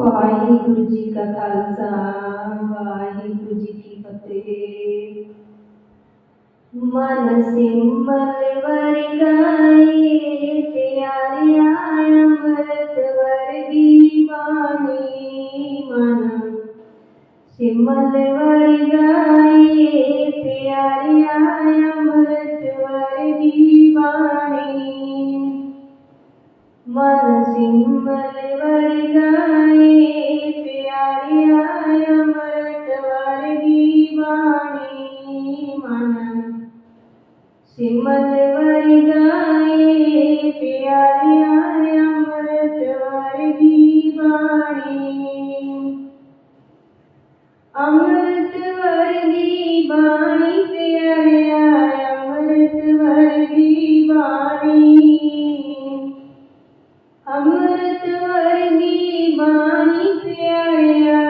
वाहिगुरु जी का खालसा वाहिगुरु जी की फतेह। मन सिंबल वर गाए अमृत वर्गी वाणी प्यारा अमृत वर्गी वाणी अमृत वर्गी वाणी प्यारा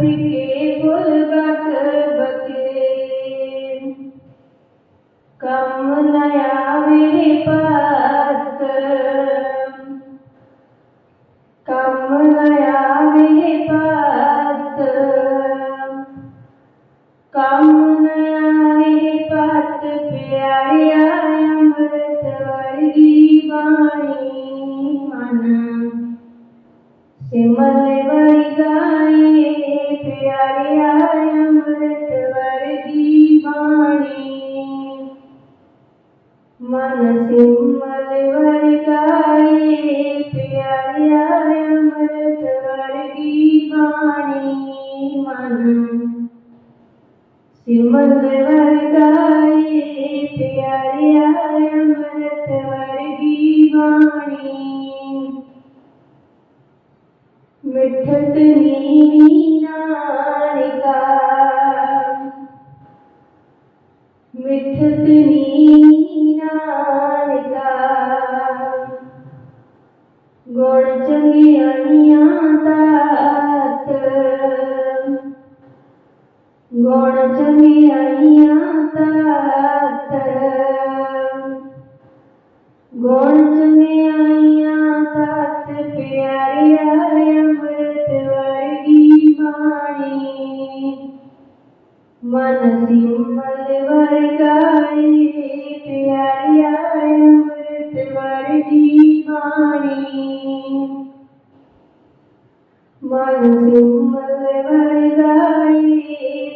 दिखे സിമന്തവർക്കായി പ്യാരിയായ മരത്ത് വർഗീ വാണി മിഠത്ത് നീനാണിക മിഠത്ത് നീനാണിക ഗുണ ചങ്ങി അണി മനസ്സിമ്മൽ വർഗായി പ്യാരിയായ മൃത് വർഗി വാണി മനസ്സിമ്മൽ വർഗായി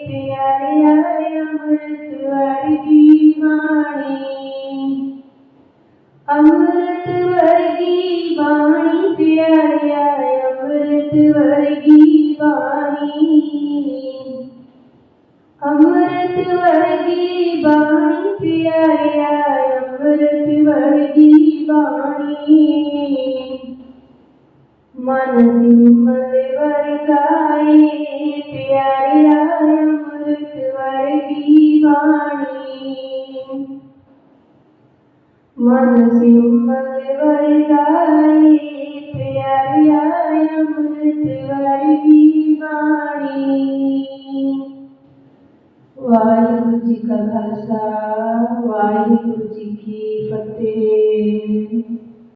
പ്യാരിയായ മൃത് വർഗി വാണി അമൃത് വർഗി വാണി പ്യാരിയായ അമൃത് വർഗി വാണി अमृत वर्गी बाणी प्याया अमृत वर्गी बाणी मन सिमल वर्गाई प्याया अमृत वर्गी वाणी मन सिमल वर्गाई प्याया अमृत वर्गी